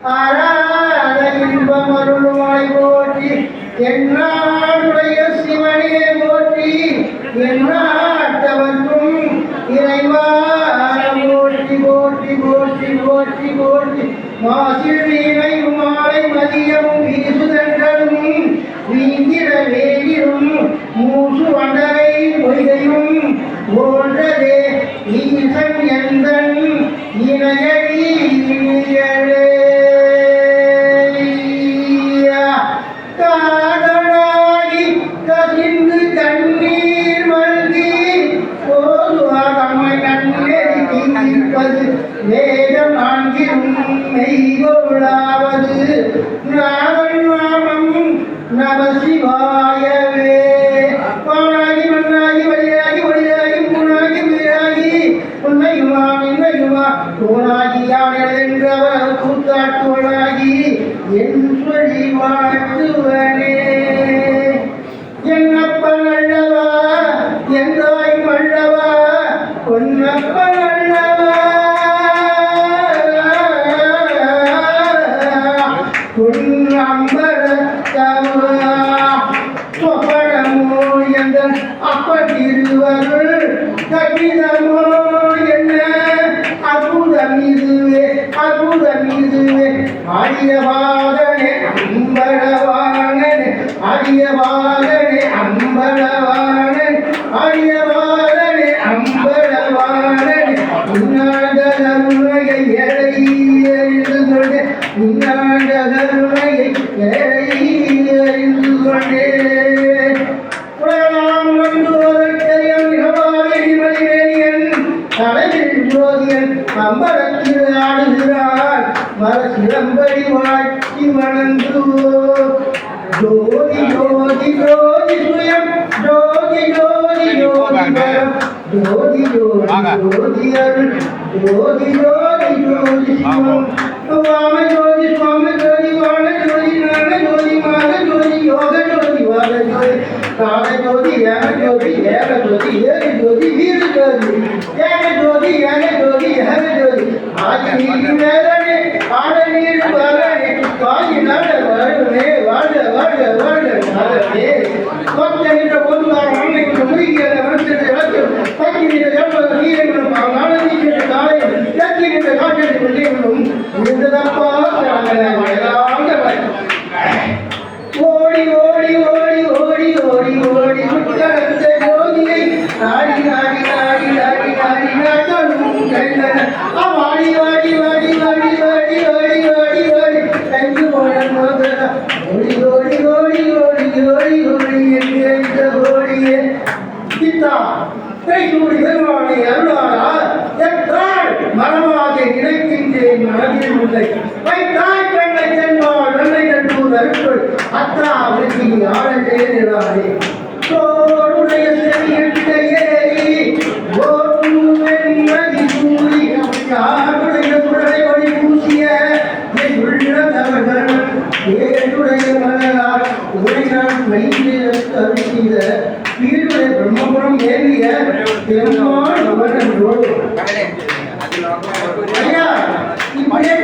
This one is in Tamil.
ஆராத இன்பம் அருள்வாய் போற்றி என்னாடுடைய சிவனே போற்றி என்னாட்டவர்க்கும் இறைவா போற்றி போற்றி போற்றி போற்றி போற்றி. மாசில் வீணை மாலை மதியமும் வீசுதன்றலும் வீங்கிட வேலிரும் மூசு வண்டரை பொய்கையும் போன்றதே. ஈசன் எந்தன் இணையடி இணையழே வேதம் நான்கிலும் மெய்கொள்ளாவது. நாவல் நாமம் நம சிவாயவே பானாகி மண்ணாகி வழியாகி வழியாகி பூனாகி வீராகி உன்னையுமா மின்மையுமா தோனாகி யானை என்று அவர் கூத்தாட்டுவனாகி என் சொல்லி வாழ்த்துவனே. என்னப்ப நல்லவா என் தாய் மல்லவா பொன்னப்ப இதுவே அற்புதம் இதுவே ஆரியவாதனே அம்பளவானே ஆரியவாதனே அம்பளவானே ஆரியவாதனே அம்பளவானே உன்னாடதருணையை எடை அறிந்து கொண்டே உன்னாடதருணையை எடை அறிந்து கொண்டே ஜோதியன் அம்பலத்தில் ஆடுகிறார் மரசிலம்படி வாழ்த்தி வணங்குவோம் ஜோதி ஜோதி ஜோதி சுயம். ஜோதி ஜோதி ஜோதி பரம் ஜோதி ஜோதி ஜோதி அருள். ஜோதி ஜோதி ஜோதி சிவம். மலைஜோதி வேமஜோதி ஏகஜோதி ஏழு ஜோதி வீர ஜோதி ஏகஜோதி ஏகஜோதி ஏகஜோதி ஆட்சி வேதனே ஆட நீர் வரனே வாங்கி நாட வருடனே வாழ வாழ வாழ நாடனே பத்து நின்ற பொதுவாக அன்னைக்கு முடிகிற மனுஷனை வச்சு பத்து நின்ற ஒளி ஒளியே நிறைந்த ஒளியே கீதா கைகூடி பெருமானை அருளானார் எற்றாள் மனமாக நினைக்கின்றேன் மனதில் உள்ளே வைத்தாய் கண்ணை சென்பாள் நன்மை கண்பூர் அருள் அத்தா அவருக்கு நீ ஆனந்தே உரையால் மைந்து அருள் செய்த வீடுடைய பிரம்மபுரம் ஏறிய பெருமாள் அவர்களோடு ஐயா இப்படியே